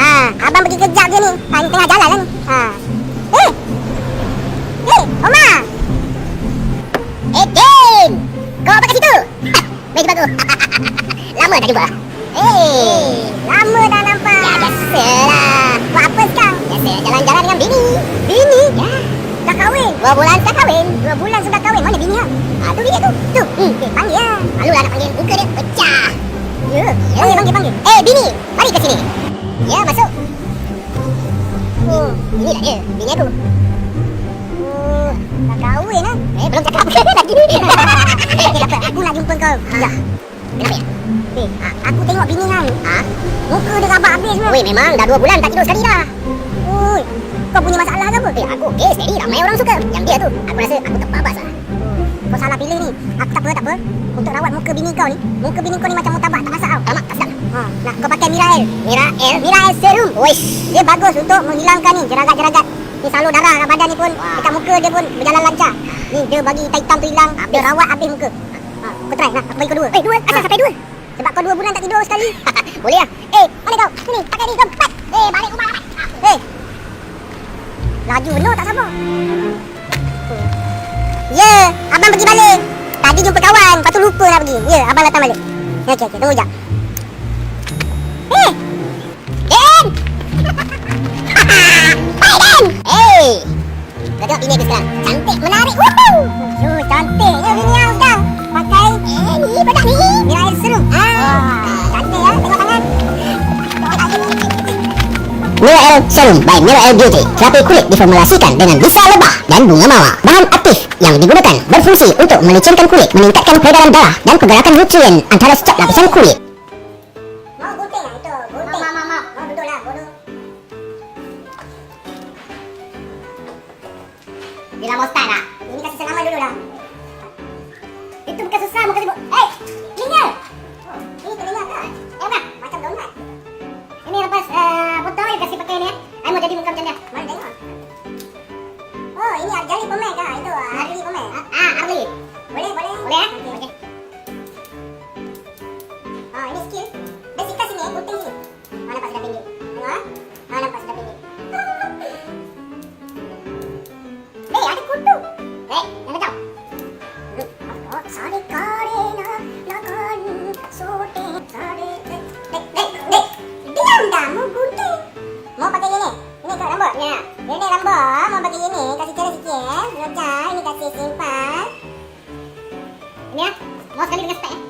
Ha, abang pergi kejap je ni. Ha, ni tengah jalan lah ni. Ha. Eh. Eh, Oma. Eh, Din. Kau apa kat situ? Jumpa aku. Lama tak jumpa. Eh, lama dah nampak. Ya, biasalah. Buat apa sekarang? Biasa jalan-jalan dengan bini. Bini? Ya. Dah kahwin? Dua bulan sudah kahwin. Dua bulan sudah kahwin. Mana bini ha? Ah, tu bini tu. Tu. Hmm, eh, panggil lah. Malu lah nak panggil. Buka dia. Pecah. Ya. Panggil, panggil, panggil. Eh, bini. Mari ke sini. Ya, masuk. Oh, inilah dia. Bini aku. Oh, dah kahwin lah. Eh, belum cakap apa lagi. eh, tak apa. Aku nak jumpa kau. Ya. Kenapa ya? Eh, aku tengok bini kan. Ha? Muka dia rabak habis semua. Weh, memang dah dua bulan tak tidur sekali dah. Oi, kau punya masalah ke apa? Eh, aku okey steady. Ramai orang suka. Yang dia tu, aku rasa aku terbabas lah. Kau salah pilih ni. Aku tak apa, tak apa. Untuk rawat muka bini kau ni, muka bini kau ni macam mutabak tak masak tau. Alamak, tak sedap. Ha, nah, kau pakai Mirael. Mirael? Mirael Serum. Wish. Dia bagus untuk menghilangkan ni jeragat-jeragat. Ni salur darah kat badan ni pun, dekat muka dia pun berjalan lancar. Ni dia bagi hitam-hitam tu hilang. Dia rawat habis muka. Ha, kau try. Aku bagi kau dua. Eh, dua? Asal sampai dua? Sebab kau dua bulan tak tidur sekali. Boleh lah. Eh, mana kau? Sini, pakai ni. Jom, cepat. Eh, balik rumah lambat. Eh. Laju benar tak sabar. Ya, abang pergi balik. Tadi jumpa kawan, lepas tu lupa nak pergi. Ya, abang datang balik. Ya, okey, okey. Tunggu jap. Den! Hai, Den! Eh! Kau tengok bini aku sekarang. Cantik, menarik. Woohoo! Yo, cantiknya bini aku sekarang. Pakai, eh, ni bedak ni. Mira air serum. Ah, ya. Tangan. Mirael Serum by Mirael Beauty Terapi kulit diformulasikan dengan bisa lebah dan bunga mawar Bahan aktif yang digunakan berfungsi untuk melicinkan kulit Meningkatkan peredaran darah dan pergerakan nutrien antara setiap lapisan kulit Start dah. Ini kasih selamat dulu dah. Itu bukan susah, bukan sibuk. Eh, Ini kau rambut? Mau pakai ini. Kasih cara sikit. Roca, ini kasih simpan. Ini ya. Mau sekali dengan spek ya.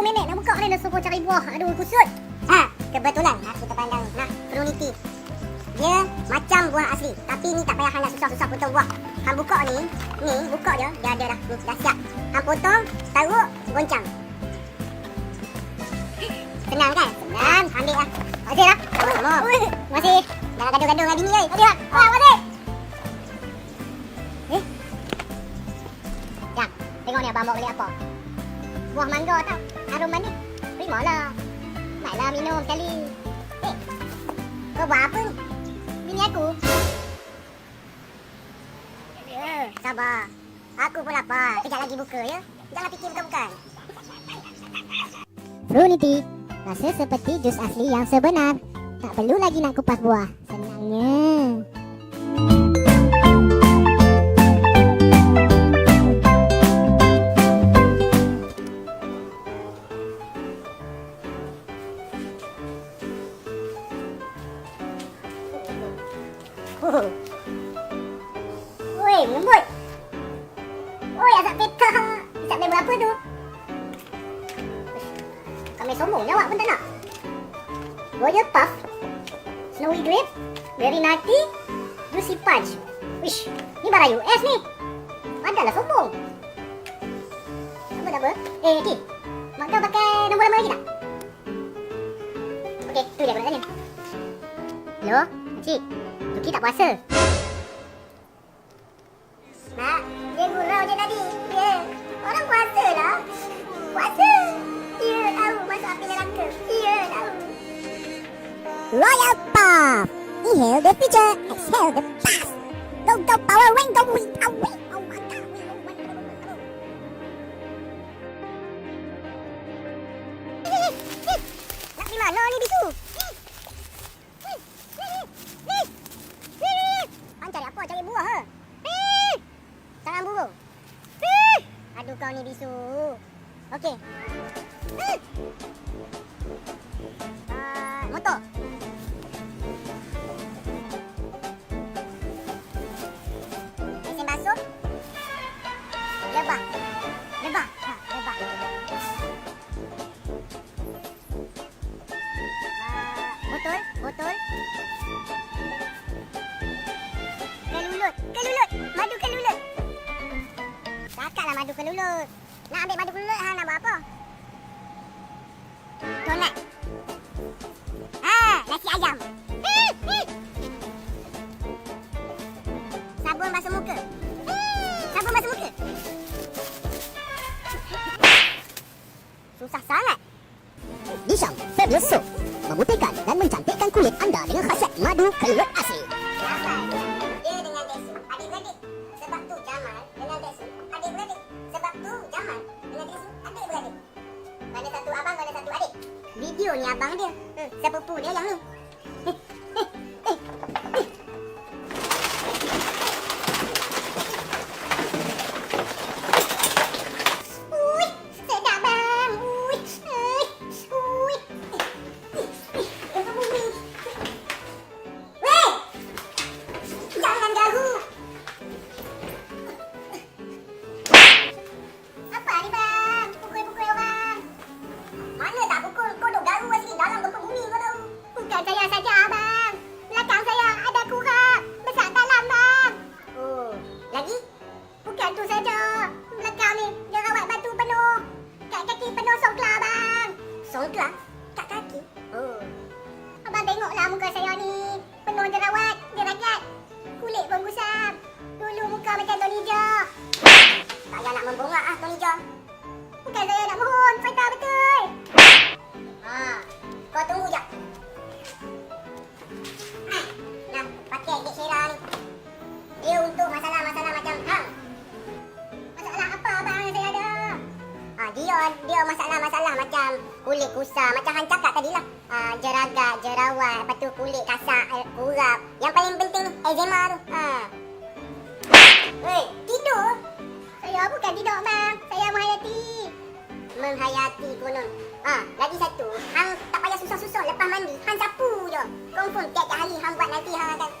Itulah pasal lagi 10 minit nak buka ni dah suruh cari buah. Aduh kusut. Ha, kebetulan aku terpandang. Nah, Prunity. Dia macam buah asli. Tapi ni tak payah hang nak susah-susah potong buah. Hang buka ni, ni buka je, dia ada dah. Ni dah siap. Hang potong, taruh, goncang. Senang kan? Senang. Ambil lah. Masih lah. Sama-sama. Masih. Jangan gaduh-gaduh dengan bini oi. Masih lah. Oh, masih. Eh? Yang, tengok ni abang bawa beli apa. Buah mangga tau. Harum manis. Terima lah. Baiklah minum sekali. Eh, kau buat apa ni? Bini aku. Sabar. Aku pun lapar. Kejap lagi buka ya. Jangan fikir bukan-bukan. Frunity. Rasa seperti jus asli yang sebenar. Tak perlu lagi nak kupas buah. Senangnya. Tak puasa. Mak, dia gurau je tadi. Ya, orang puasa lah. Puasa. Ya, tahu masuk api neraka. Ya, tahu. Royal Puff. Inhale the future, exhale the past. Go go Power Ranger, we are we. Disham Fabulous Soap memutihkan dan mencantikkan kulit anda dengan khasiat madu kelulut asli. Video ni abang dia. Hmm, sepupu dia yang ni. Dia masalah-masalah macam kulit kusam macam hang cakap tadi lah. Ha, jeragat, jerawat, lepas tu kulit kasar, eh, kurap. Yang paling penting eczema tu. Ha. Hei, tidur? Saya bukan tidur bang. Saya menghayati. Menghayati konon. Ha, lagi satu. Hang tak payah susah-susah lepas mandi. Hang sapu je. Confirm tiap-tiap hari hang buat nanti hang akan.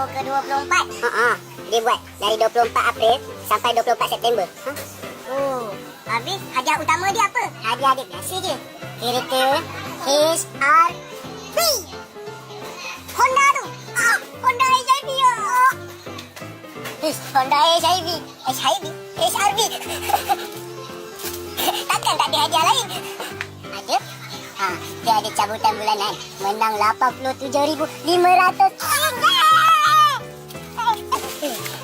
umur ke-24. Ha ah. Dia buat dari 24 April sampai 24 September. Ha? Oh. Habis hadiah utama dia apa? Hadiah dia biasa je. Kereta HRV. Honda tu. Ah, Honda HIV. Oh. Ah. Honda HIV. HIV. HRV. Takkan tak ada hadiah lain? Ada. Ha, dia ada cabutan bulanan. Menang RM87,500. Ah.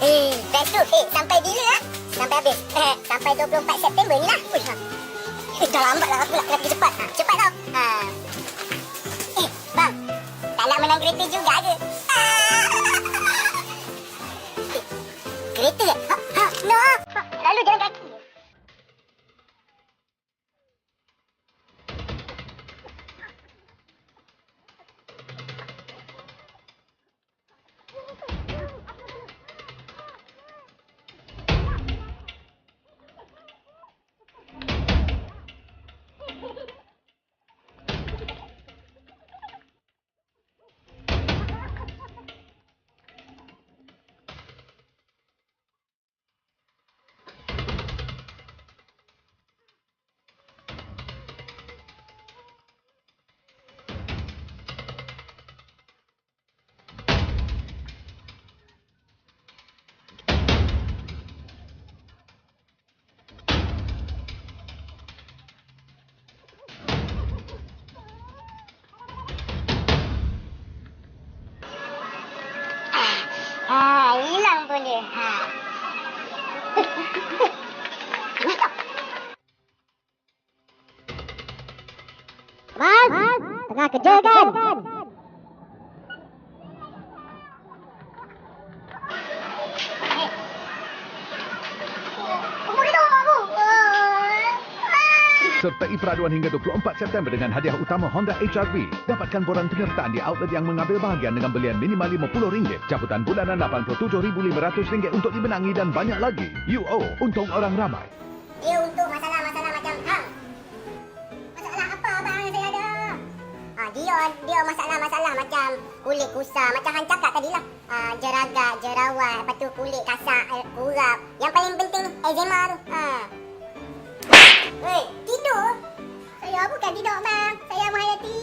Eh, best tu. Eh, sampai bila ah? Sampai habis. Eh, sampai 24 September ni lah. Ui, ha. Eh, dah lambat lah aku nak pergi cepat. Ha, cepat tau. Ha. Eh, bang. Tak nak menang kereta juga ke? Ah. Eh, kereta ke? Ha, ha, no. Ha, lalu jalan kaki. Hilang pun dia. Ha. Mas, tengah peraduan hingga 24 September dengan hadiah utama Honda HR-V. Dapatkan borang penyertaan di outlet yang mengambil bahagian dengan belian minimal RM50. Caputan bulanan RM87,500 untuk dibenangi dan banyak lagi. UO, untung orang ramai. Dia untuk masalah-masalah macam hang. Masalah apa abang yang saya ada? Ha, dia dia masalah-masalah macam kulit kusam, macam hang cakap tadi lah. Ha, jeragat, jerawat, lepas tu kulit kasar, eh, urap. Yang paling penting eczema tu. Ha. Hei, tidur? Saya bukan tidur bang, saya menghayati.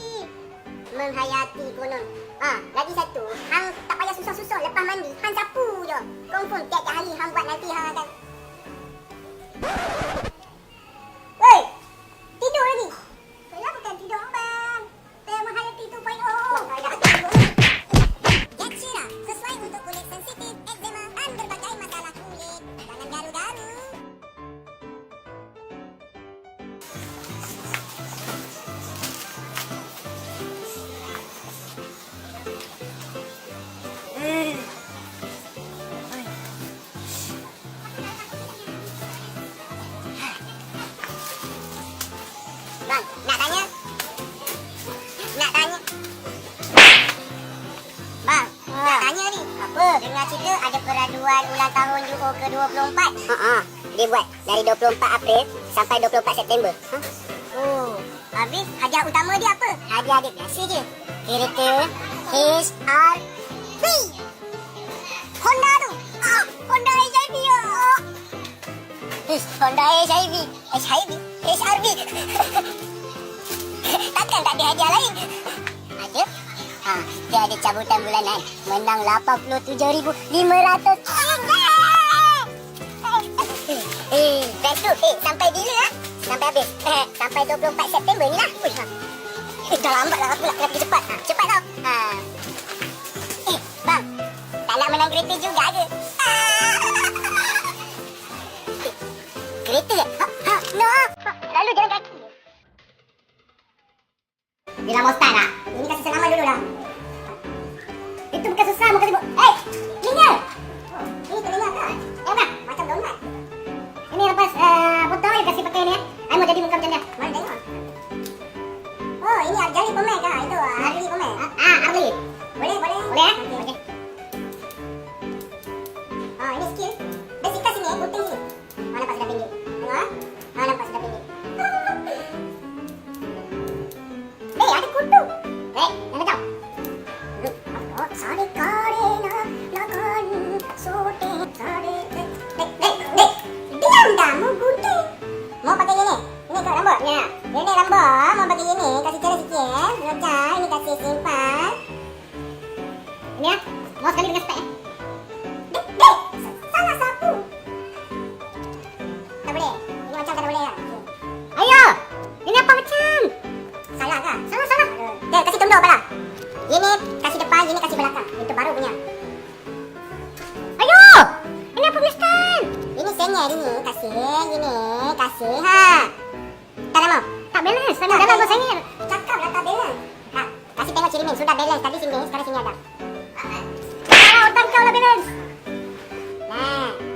Menghayati konon. Ah, lagi satu, hang tak payah susah-susah lepas mandi, hang sapu je. Confirm tiap hari hang buat nanti hang akan ada peraduan ulang tahun UO ke-24. Ha Dia buat dari 24 April sampai 24 September. Ha? Oh, habis hadiah utama dia apa? Hadiah dia biasa je. Kereta HRV. Honda tu. Ah, Honda HRV. Ah. Eh, Honda HIV. HIV? HRV. Takkan tak ada hadiah lain? Ada? Ha, dia ada cabutan bulanan. Menang RM87,500. Eh, best tu. Eh, sampai bila ah? Sampai habis. Eh, sampai 24 September ni lah. Ui, ha. Eh, dah lambat lah aku nak kena pergi cepat. Ha, cepat tau. Ha. Eh, bang. Tak nak menang kereta juga ke? Ah. Eh, kereta ke? Ha, ha, no. Ha, lalu jalan kaki. Dia nama Ustaz tak? Ini kasih selamat dulu lah. Itu bukan susah, bukan sibuk. Eh, telinga! Oh, ini tak? Dia Ini kau rambut? Ya. Ini rambut, mau pakai ini. Kasih cara sikit. Macam ini kasih simpan. Ini ya. Mau sekali dengan spek. Dek,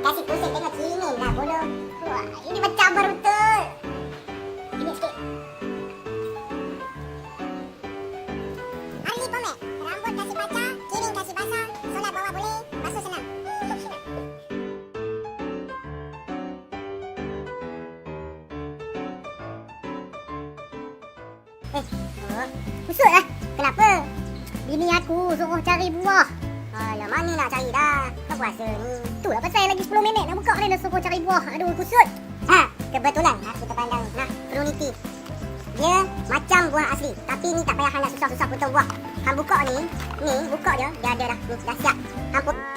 Kasih pusing tengok Min lah bodoh. Wah, ini macam baru betul. Ini sikit. Ali Pomek. Rambut kasih pacah, kiring kasih basah, solat bawa boleh, basuh senang. Eh, kusut lah. Kenapa? Bini aku suruh cari buah. Alah, mana nak cari dah? Dah puasa ni. Ni dah suruh cari buah. Aduh, kusut. Ha, kebetulan aku terpandang. Nah, Prunity. Dia macam buah asli. Tapi ni tak payah hang nak susah-susah potong buah. Hang buka ni, ni buka dia, dia ada dah. Dah siap. Hang put...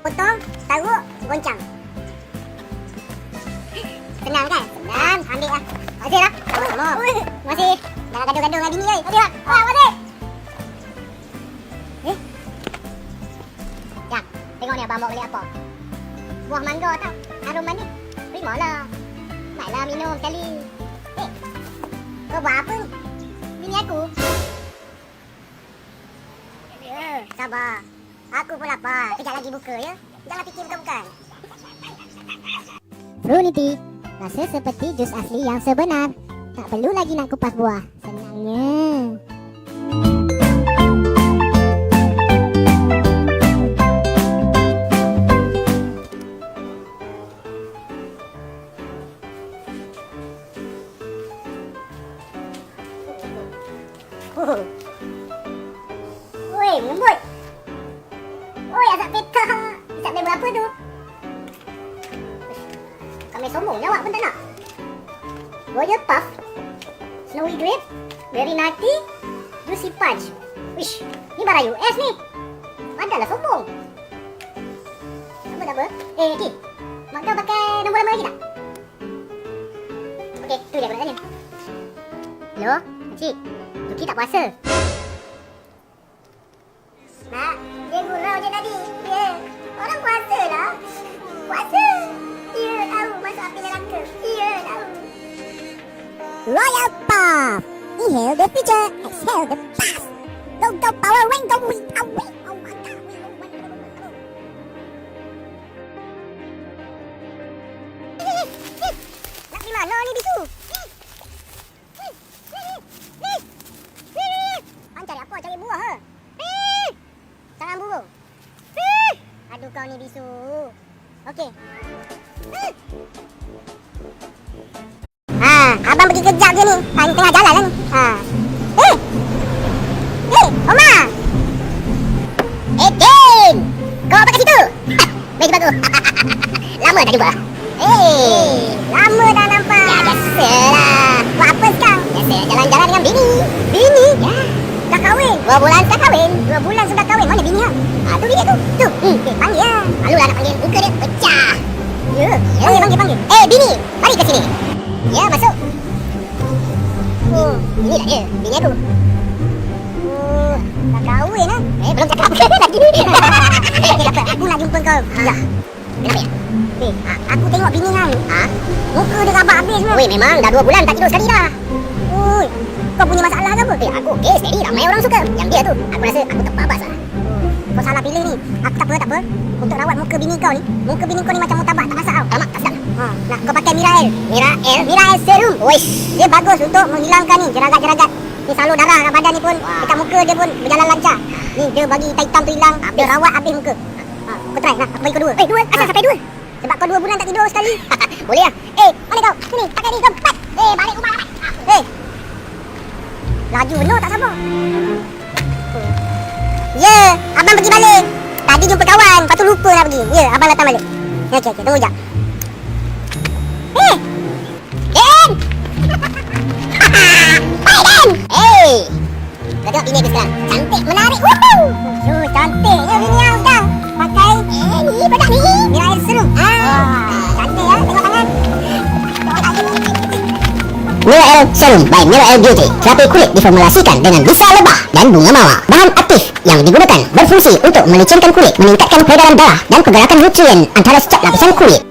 Potong, taruh, goncang. Senang kan? Senang. Ambil lah. Kasih lah. Sama-sama. Terima kasih. Jangan gaduh-gaduh dengan bini ni. Terima kasih lah. Terima kasih. Eh? Yang, tengok ni abang bawa beli apa. Buah mangga tau. Harum manis. Terima lah. Baiklah minum sekali. Eh, kau buat apa ni? Bini aku. Ya, sabar. Aku pun lapar. Kejap lagi buka ya. Jangan fikir bukan-bukan. Prunity, rasa seperti jus asli yang sebenar. Tak perlu lagi nak kupas buah. Senangnya. Tuki tak puasa. Mak, dia gurau je tadi. Ya, orang puasa lah. Puasa. Ya, tahu masuk api neraka. Ya, tahu. Royal Puff. Inhale the future, exhale the past. Go go Power Ranger, we are abang pergi kejap je ni. Ha, ni tengah jalan lah ni. Ha. Eh. Eh, Omar. Eh, Din! Kau apa kat situ? Mari jumpa aku. Lama tak jumpa. Eh, lama dah nampak. Ya, biasalah. Buat apa sekarang? Biasa jalan-jalan dengan bini. Bini? Ya. Dah kahwin? Dua bulan sudah kahwin. Dua bulan sudah kahwin. Mana bini lah? Ah, tu bini tu. Tu. Hmm. Eh, panggil lah. Malulah nak panggil. Muka dia pecah. Ya. Ya. Panggil, panggil, panggil. Eh, bini. Mari ke sini. Ya, masuk. Hmm. Inilah dia. Bini aku. Oh, dah kahwin lah. Eh, belum cakap apa lagi. Eh, kenapa? Aku nak jumpa kau. Ya. Kenapa ya? Eh, a- aku tengok bini hang. Ha? Muka dia rabak habis semua. Oi, memang dah dua bulan tak tidur sekali dah. Oi, kau punya masalah ke apa? Eh, aku okey steady. Ramai orang suka. Yang dia tu, aku rasa aku terbabas lah. Kau salah pilih ni. Aku tak apa, tak apa. Untuk rawat muka bini kau ni, muka bini kau ni macam mutabak tak masak tau. Alamak, tak sedap. Ha, nak kau pakai Mirael. Mirael. Mirael serum. Oish. Dia bagus untuk menghilangkan ni jeragat-jeragat. Ni salur darah kat badan ni pun, Wah. dekat muka dia pun berjalan lancar. Ni dia bagi hitam tu hilang, dia rawat habis muka. Ha, kau try nak aku bagi kau dua. Eh, dua? Asal sampai dua? Sebab kau dua bulan tak tidur sekali. Boleh lah. Eh, mana kau? Sini, pakai ni tempat. Eh, balik rumah balik. Eh. Laju benar tak sabar. Ya, abang pergi balik. Tadi jumpa kawan, lepas tu lupa nak pergi. Ya, abang datang balik. Ya, okey, okey, tunggu jap. Eh. Den. Hai, Den. Hey. Kau tengok bini aku sekarang. Cantik, menarik. Woohoo. Yo, cantiknya bini yang sekarang. Pakai Eh, ni produk ni. Serum. Ah, cantik ya. Tengok tangan. Tengok tangan. Mirael Serum by Mirael Beauty Terapi kulit diformulasikan dengan bisa lebah dan bunga mawar Bahan aktif yang digunakan berfungsi untuk melicinkan kulit Meningkatkan peredaran darah dan pergerakan nutrien antara setiap lapisan kulit